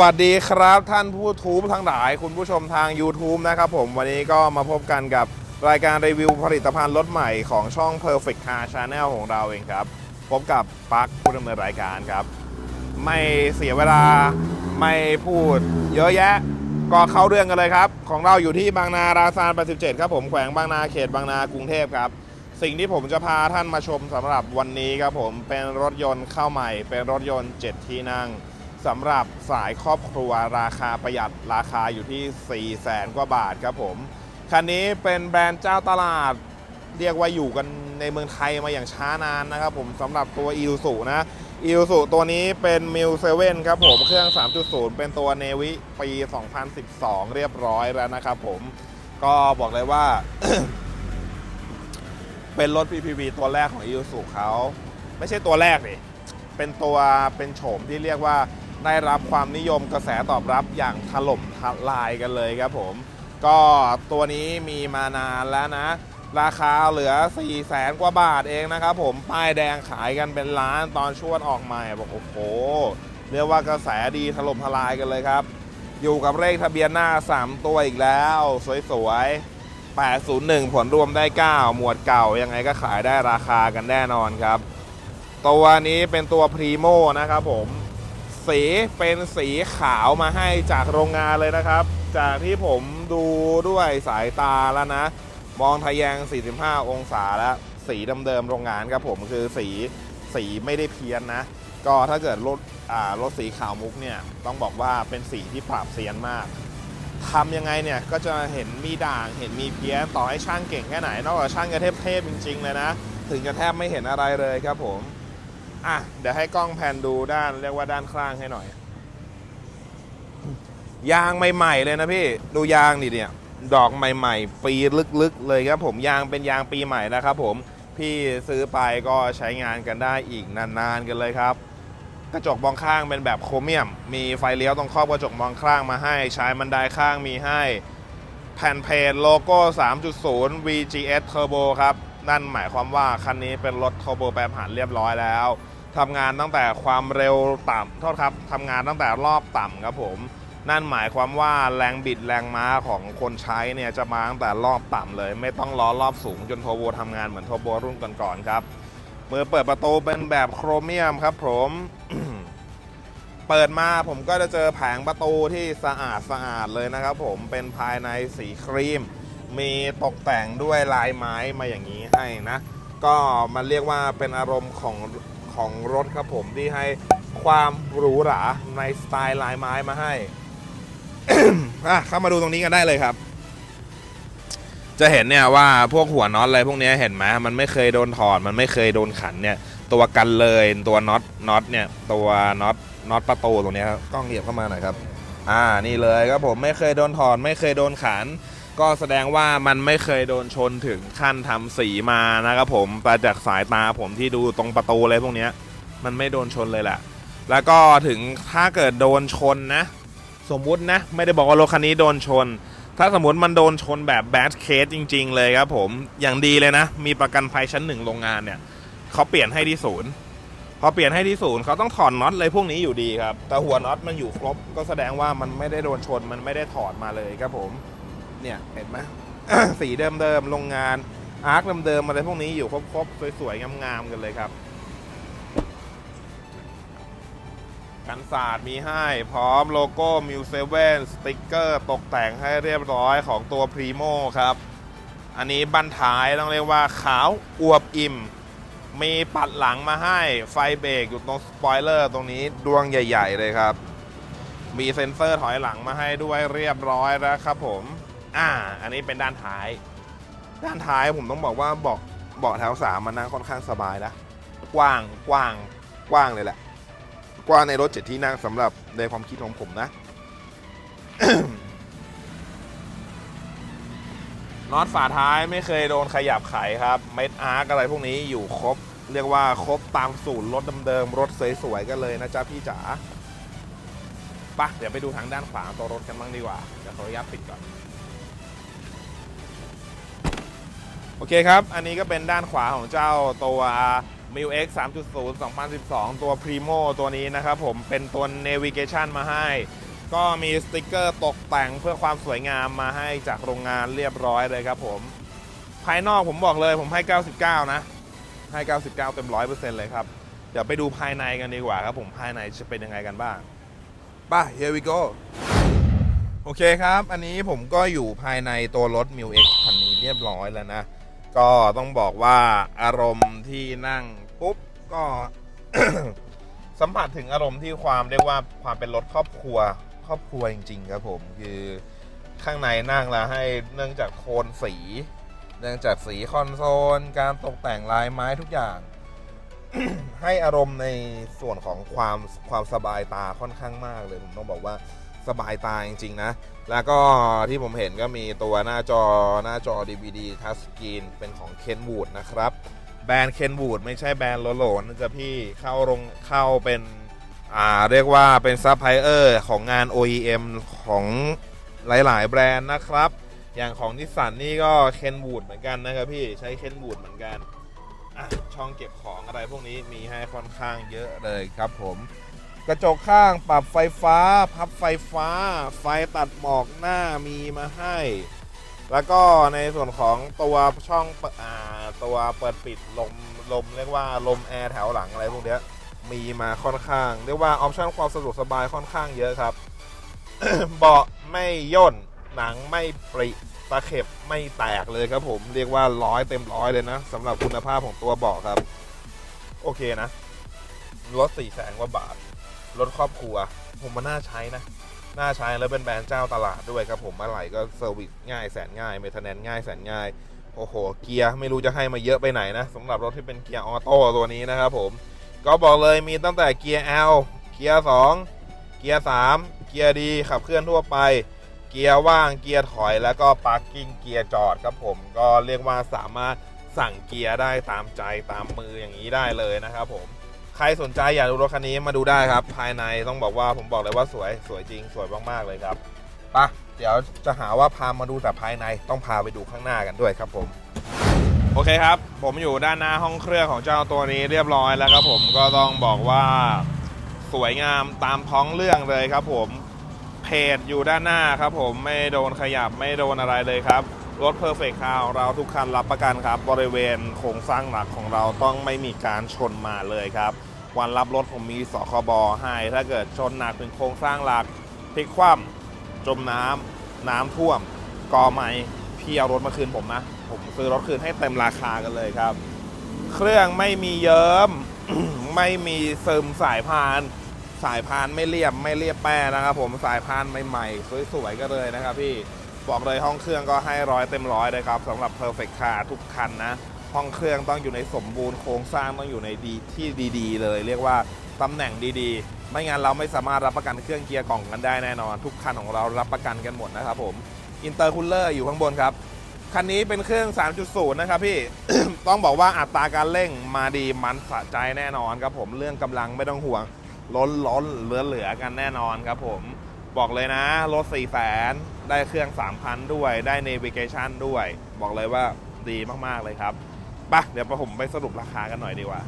วัสดีครับท่านผู้ทูบทั้งหลาย คุณผู้ชมทาง YouTube นะครับผมวันนี้ก็มาพบกันกับรายการรีวิวผลิตภัณฑ์รถใหม่ของช่อง Perfect Car Channel ของเราเองครับ พบกับปักผู้ดำเนินรายการครับ ไม่เสียเวลาไม่พูดเยอะแยะ ก็เข้าเรื่องกันเลยครับ ของเราอยู่ที่บางนาราซาน87ครับผมแขวงบางนาเขตบางนากรุงเทพครับ สิ่งที่ผมจะพาท่านมาชมสำหรับวันนี้ครับผมเป็นรถยนต์เข้าใหม่ เป็นรถยนต์ 7 ที่นั่ง สำหรับสายครอบครัวราคาประหยัดราคาอยู่ที่ 4 0 0แสนกว่าบาทครับผม คันนี้เป็นแบรนด์เจ้าตลาด เรียกว่าอยู่กันในเมืองไทยมาอย่างช้านานนะครับผมสำหรับตัว i ี s u นะ i ี s u ตัวนี้เป็น m i l 7ครับผมเครื่อง 3.0 เป็นตัวเนวิปี 2012 เรียบร้อยแล้วนะครับผมก็บอกเลยว่า เป็นรถ PPV ตัวแรกของ i ี s u เขา ไม่ใช่ตัวแรกดิเป็นตัวเป็นโฉมที่เรียกว่า ได้รับความนิยมกระแสตอบรับอย่างถล่มทลายกันเลยครับผม ก็ตัวนี้มีมานานแล้วนะ ราคาเหลือ 4 0 0แสนกว่าบาทเองนะครับผม ป้ายแดงขายกันเป็นล้านตอนช่วงออกใหม่บอกโอ้โห เรียกว่ากระแสดีถล่มทลายกันเลยครับ อยู่กับเลขทะเบียนหน้า 3 ตัวอีกแล้ว สวยๆ 801 ผลรวมได้ 9 หมวดเก่ายังไงก็ขายได้ราคากันแน่นอนครับ ตัวนี้เป็นตัวพรีโมนะครับผม สีเป็นสีขาวมาให้จากโรงงานเลยนะครับ จากที่ผมดูด้วยสายตาแล้วนะ มองทะแยง 45 องศาแล้วสีเดิมๆโรงงานครับผมคือสีสีไม่ได้เพี้ยนนะ ก็ถ้าเกิดรถอ่ารถสีขาวมุกเนี่ยต้องบอกว่าเป็นสีที่ปราบเซียนมากทำยังไงเนี่ยก็จะเห็นมีด่างเห็นมีเพี้ยนต่อให้ช่างเก่งแค่ไหน นอกจากช่างจะเทพๆจริง ๆ เลยนะ ถึงจะแทบไม่เห็นอะไรเลยครับผม อะ เดี๋ยวให้กล้องแพนดูด้านเรียกว่าด้านข้างให้หน่อย ยางใหม่ๆเลยนะพี่ ดูยางดิเนี่ย ดอกใหม่ ๆ ปีลึกๆ เลยครับผมยางเป็นยางปีใหม่นะครับผมพี่ซื้อไปก็ใช้งานกันได้อีกนานๆกันเลยครับ กระจกมองข้างเป็นแบบโครเมียม มีไฟเลี้ยวตรงครอบกระจกมองข้างมาให้ใช้บันไดข้างมีให้แผ่นเพจโลโก้ 3.0 VGS Turbo ครับ นั่นหมายความว่าคันนี้เป็นรถ Turbo แปรผันเรียบร้อยแล้ว ทำงานตั้งแต่ความเร็วต่ำโทษครับทำงานตั้งแต่รอบต่ำครับผม นั่นหมายความว่าแรงบิดแรงม้าของคนใช้เนี่ยจะมาตั้งแต่รอบต่ำเลย ไม่ต้องล้อรอบสูงจนโทโบทำงานเหมือนโทโบรุ่นก่อนๆครับมือเปิดประตูเป็นแบบโครเมียมครับผม เปิดมาผมก็จะเจอแผงประตูที่สะอาดสะอาดเลยนะครับผมเป็นภายในสีครีม มีตกแต่งด้วยลายไม้มาอย่างนี้ให้นะ ก็มันเรียกว่าเป็นอารมณ์ของ ของรถครับผมที่ให้ความหรูหราในสไตล์ลายไม้มาให้ อะเข้ามาดูตรงนี้กันได้เลยครับ จะเห็นเนี่ยว่าพวกหัวน็อตอะไรพวกนี้เห็นไหมมันไม่เคยโดนถอดมันไม่เคยโดนขันเนี่ย ตัวกันเลยตัวน็อตน็อตเนี่ย ตัวน็อตน็อตประตูตรงนี้ครับกล้องเหยียบเข้ามาหน่อยครับ อ่านี่เลยครับผมไม่เคยโดนถอดไม่เคยโดนขัน ก็แสดงว่ามันไม่เคยโดนชนถึงขั้นทำสีมานะครับผมแต่จากสายตาผมที่ดูตรงประตูอะไรพวกเนี้ยมันไม่โดนชนเลยแหละ แล้วก็ถึงถ้าเกิดโดนชนนะ สมมุตินะ ไม่ได้บอกว่ารถคันนี้โดนชน ถ้าสมมติมันโดนชนแบบแบดเคสจริง ๆ เลยครับผมอย่างดีเลยนะ มีประกันภัยชั้นหนึ่งโรงงานเนี่ยเขาเปลี่ยนให้ที่ศูนย์พอเปลี่ยนให้ที่ศูนย์เขาต้องถอดน็อตเลยพวกนี้อยู่ดีครับ แต่หัวน็อตมันอยู่ครบ ก็แสดงว่ามันไม่ได้โดนชนมันไม่ได้ถอดมาเลยครับผม เนี่ยเห็นไหม สีเดิมๆโรงงานอาร์คเดิมๆอะไรพวกนี้อยู่ครบๆ สวยๆ งามๆ กันเลยครับ กันศาสตร์มีให้พร้อมโลโก้มิวเซเว่นสติกเกอร์ตกแต่งให้เรียบร้อยของตัวพรีโมครับ อันนี้บันท้ายต้องเรียกว่าขาวอวบอิ่ม มีปัดหลังมาให้ไฟเบรกอยู่ตรงสปอยเลอร์ตรงนี้ดวงใหญ่ ๆ เลยครับ มีเซ็นเซอร์ถอยหลังมาให้ด้วยเรียบร้อยแล้วครับผม อ่า อันนี้เป็นด้านท้าย ด้านท้ายผมต้องบอกว่าเบาะเบาะแถวสามมันนั่งค่อนข้างสบายนะ กว้างกว้างกว้างเลยแหละ กว้างในรถเจ็ดที่นั่งสำหรับในความคิดของผมนะน็อตฝาท้ายไม่เคยโดนขยับไขครับ เม็ดอาร์กอะไรพวกนี้อยู่ครบ เรียกว่าครบตามสูตรรถเดิมๆรถสวยๆกันเลยนะจ๊ะพี่จ๋าปะเดี๋ยวไปดูทางด้านขวาตัวรถกันบ้างดีกว่าเดี๋ยวขออนุญาตปิดก่อน โอเคครับ อันนี้ก็เป็นด้านขวาของเจ้าตัว m i l X 3.0 2012 ตัว Primo ตัวนี้นะครับผมเป็นตัว Navigation มาให้ ก็มีสติกเกอร์ตกแต่งเพื่อความสวยงามมาให้จากโรงงานเรียบร้อยเลยครับผม ภายนอกผมบอกเลยผมให้ 99 นะ ให้ 99 เต็ม 100%เลยครับ เดี๋ยวไปดูภายในกันดีกว่าครับผมภายในจะเป็นยังไงกันบ้างป่ะ here we go โอเคครับ อันนี้ผมก็อยู่ภายในตัวรถ m i l X คันนี้เรียบร้อยแล้วนะ ก็ต้องบอกว่าอารมณ์ที่นั่งปุ๊บก็สัมผัสถึงอารมณ์ที่ความเรียกว่าความเป็นรถครอบครัว ครอบครัวจริง ๆ ครับผมคือข้างในนั่งแล้วให้เนื่องจากโทนสี เนื่องจากสีคอนโซล การตกแต่งลายไม้ทุกอย่าง ให้อารมณ์ในส่วนของความความสบายตาค่อนข้างมากเลย ผมต้องบอกว่าสบายตาจริง ๆ นะ แล้วก็ที่ผมเห็นก็มีตัวหน้าจอหน้าจอ DVD Touch Screen เป็นของ Kenwood นะครับ แบรนด์ Kenwood ไม่ใช่แบรนด์โลโลนจะพี่เข้าโรงเข้าเป็นอ่าเรียกว่าเป็นซัพพลายเออร์ของงาน OEM ของหลาย ๆ แบรนด์นะครับ อย่างของนิสสันนี่ก็ Kenwood เหมือนกันนะครับพี่ใช้ Kenwood เหมือนกัน อะ ช่องเก็บของอะไรพวกนี้มีให้ค่อนข้างเยอะเลยครับผม กระจกข้างปรับไฟฟ้า พับไฟฟ้า ไฟตัดหมอกหน้ามีมาให้ แล้วก็ในส่วนของตัวช่องอ่าตัวเปิดปิดลมลมเรียกว่าลมแอร์แถวหลังอะไรพวกเนี้ยมีมาค่อนข้าง เรียกว่าออปชั่นความสะดวกสบายค่อนข้างเยอะครับเบาะไม่ย่นหนังไม่ปริตะเข็บไม่แตกเลยครับผมเรียกว่าร้อยเต็มร้อยเลยนะสำหรับคุณภาพของตัวเบาะครับ โอเคนะ รถสี่แสนกว่าบาท รถครอบครัว ผมมาน่าใช้นะ น่าใช้แล้วเป็นแบรนด์เจ้าตลาดด้วยครับผมอะไรก็เซอร์วิสง่ายแสนง่ายเมทแนนง่ายแสนง่าย โอ้โห เกียร์ไม่รู้จะให้มาเยอะไปไหนนะสำหรับรถที่เป็นเกียร์ออโต้ตัวนี้นะครับผม ก็บอกเลยมีตั้งแต่เกียร์ L เกียร์ 2 เกียร์ 3 เกียร์ดีขับเคลื่อนทั่วไปเกียร์ว่างเกียร์ถอยแล้วก็พาร์กิ้งเกียร์จอดครับผมก็เรียกว่าสามารถสั่งเกียร์ได้ตามใจตามมืออย่างนี้ได้เลยนะครับผม ใครสนใจอยากดูรถคันนี้มาดูได้ครับ ภายในต้องบอกว่าผมบอกเลยว่าสวยสวยจริง สวยมากๆเลยครับปะเดี๋ยวจะหาว่าพามาดูแต่ภายในต้องพาไปดูข้างหน้ากันด้วยครับผมโอเคครับ ผมอยู่ด้านหน้าห้องเครื่องของเจ้าตัวนี้เรียบร้อยแล้วครับผมก็ต้องบอกว่าสวยงามตามท้องเรื่องเลยครับผมเพจอยู่ด้านหน้าครับผมไม่โดนขยับไม่โดนอะไรเลยครับ รถ Perfect Car ของเราทุกคันรับประกันครับ บริเวณโครงสร้างหลักของเราต้องไม่มีการชนมาเลยครับ วันรับรถผมมีสคบให้ ถ้าเกิดชนหนักถึงโครงสร้างหลักพลิกคว่ำจมน้ำน้ำท่วม กอไม่พี่เอารถมาคืนผมนะ ผมซื้อรถคืนให้เต็มราคากันเลยครับ เครื่องไม่มีเยิ้มไม่มีซึมสายพาน สายพานไม่เรียบไม่เรียบแป้นะครับผมสายพานใหม่ๆสวยๆก็เลยนะครับพี่ บอกเลยห้องเครื่องก็ให้ร้อยเต็มร้อยเลยครับสำหรับ Perfect Car ทุกคันนะห้องเครื่องต้องอยู่ในสมบูรณ์โครงสร้างต้องอยู่ในดีที่ดีๆ เลย เรียกว่าตำแหน่งดีๆ ไม่งั้นเราไม่สามารถรับประกันเครื่องเกียร์กล่องกันได้แน่นอน ทุกคันของเรารับประกันกันหมดนะครับผมอินเตอร์คูลเลอร์อยู่ข้างบนครับคันนี้เป็นเครื่อง 3.0 นะครับพี่ ต้องบอกว่าอัตราการเร่งมาดีมันสะใจแน่นอนครับผม เรื่องกำลังไม่ต้องห่วง ล้นล้นเหลือเหลือกันแน่นอนครับผม บอกเลยนะ รถ 4 0 0 0 0 0ได้เครื่อง 3,000 ด้วย ได้ Navigation ด้วย บอกเลยว่าดีมาก ๆ เลยครับไปะเดี๋ยวผมไปสรุปราคากันหน่อยดีกว่า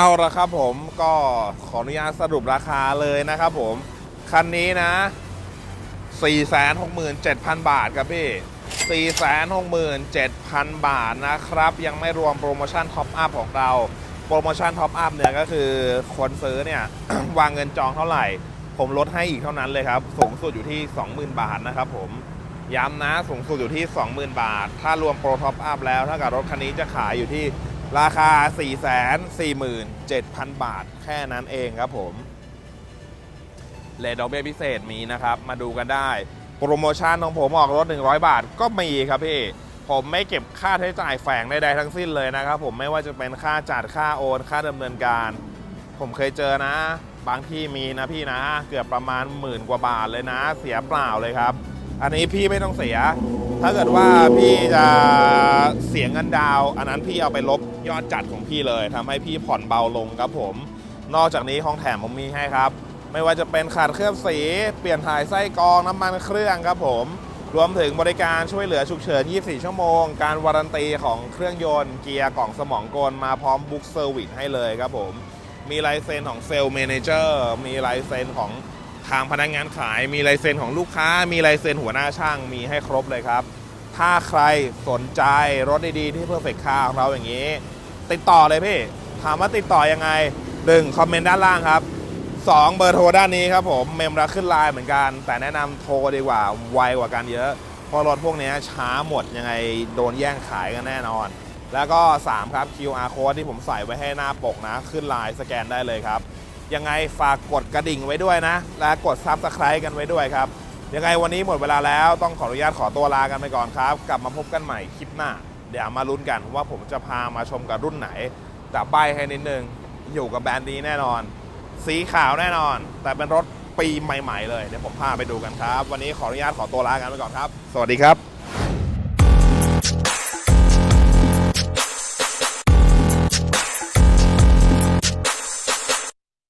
เอาละครับผมก็ขออนุญาตสรุปราคาเลยนะครับผม คันนี้นะ 467,000 บาทครับพี่ 467,000 บาทนะครับ ยังไม่รวมโปรโมชั่นท็อปอัพของเรา โปรโมชั่นท็อปอัพเนี่ยก็คือคนซื้อเนี่ย วางเงินจองเท่าไหร่ ผมลดให้อีกเท่านั้นเลยครับ สูงสุดอยู่ที่ 20,000 บาทนะครับผมย้ำนะสูงสุดอยู่ที่ 20,000 บาท ถ้ารวมโปรท็อปอัพแล้วถ้ากับรถคันนี้จะขายอยู่ที่ ราคา 447,000 บาท แค่นั้นเองครับผมเลทดอกเบี้ยพิเศษมีนะครับ มาดูกันได้ โปรโมชั่นของผมออกรถ 100 บาทก็มีครับพี่ ผมไม่เก็บค่าใช้จ่ายแฝงใดๆทั้งสิ้นเลยนะครับ ผมไม่ว่าจะเป็นค่าจัดค่าโอน ค่าดำเนินการ ผมเคยเจอนะ บางที่มีนะพี่นะ เกือบประมาณหมื่นกว่าบาทเลยนะ เสียเปล่าเลยครับ อันนี้พี่ไม่ต้องเสีย ถ้าเกิดว่าพี่จะเสียเงินดาว อันนั้นพี่เอาไปลบ ยอดจัดของพี่เลยทำให้พี่ผ่อนเบาลงครับผม นอกจากนี้ของแถมผมมีให้ครับ ไม่ว่าจะเป็นขาดเคลือบสี เปลี่ยนถ่ายไส้กรองน้ำมันเครื่องครับผมรวมถึงบริการช่วยเหลือฉุกเฉิน 24 ชั่วโมง การวารันตีของเครื่องยนต์ เกียร์กล่องสมองกลมาพร้อมบุ๊กเซอร์วิสให้เลยครับผม มีลายเซ็นของเซลล์เมนเจอร์ มีลายเซ็นของทางพนักงานขาย มีลายเซ็นของลูกค้า มีลายเซ็นหัวหน้าช่าง มีให้ครบเลยครับ ถ้าใครสนใจรถดีๆ ที่ Perfect Car ของเราอย่างนี้ ติดต่อเลยพี่ ถามว่าติดต่อยังไง 1. คอมเมนต์ด้านล่างครับ2เบอร์โทรด้านนี้ครับผมเมมรักขึ้นไลน์เหมือนกัน แต่แนะนำโทรดีกว่าไวกว่ากันเยอะ เพราะรถพวกนี้ช้าหมดยังไงโดนแย่งขายกันแน่นอน แล้วก็ 3 ครับ QR code ที่ผมใส่ไว้ให้หน้าปกนะ ขึ้นไลน์สแกนได้เลยครับ ยังไงฝากกดกระดิ่งไว้ด้วยนะ และกดซับสไครต์กันไว้ด้วยครับ ยังไงวันนี้หมดเวลาแล้วต้องขออนุญาตขอตัวลากันไปก่อนครับ กลับมาพบกันใหม่คลิปหน้า เดี๋ยวมาลุ้นกันว่าผมจะพามาชมกับรุ่นไหน แต่ใบให้นิดนึง อยู่กับแบรนด์นี้แน่นอน สีขาวแน่นอน แต่เป็นรถปีใหม่ ๆ เลยเดี๋ยวผมพาไปดูกันครับ วันนี้ขออนุญาตขอตัวลากันไปก่อนครับ สวัสดีครับ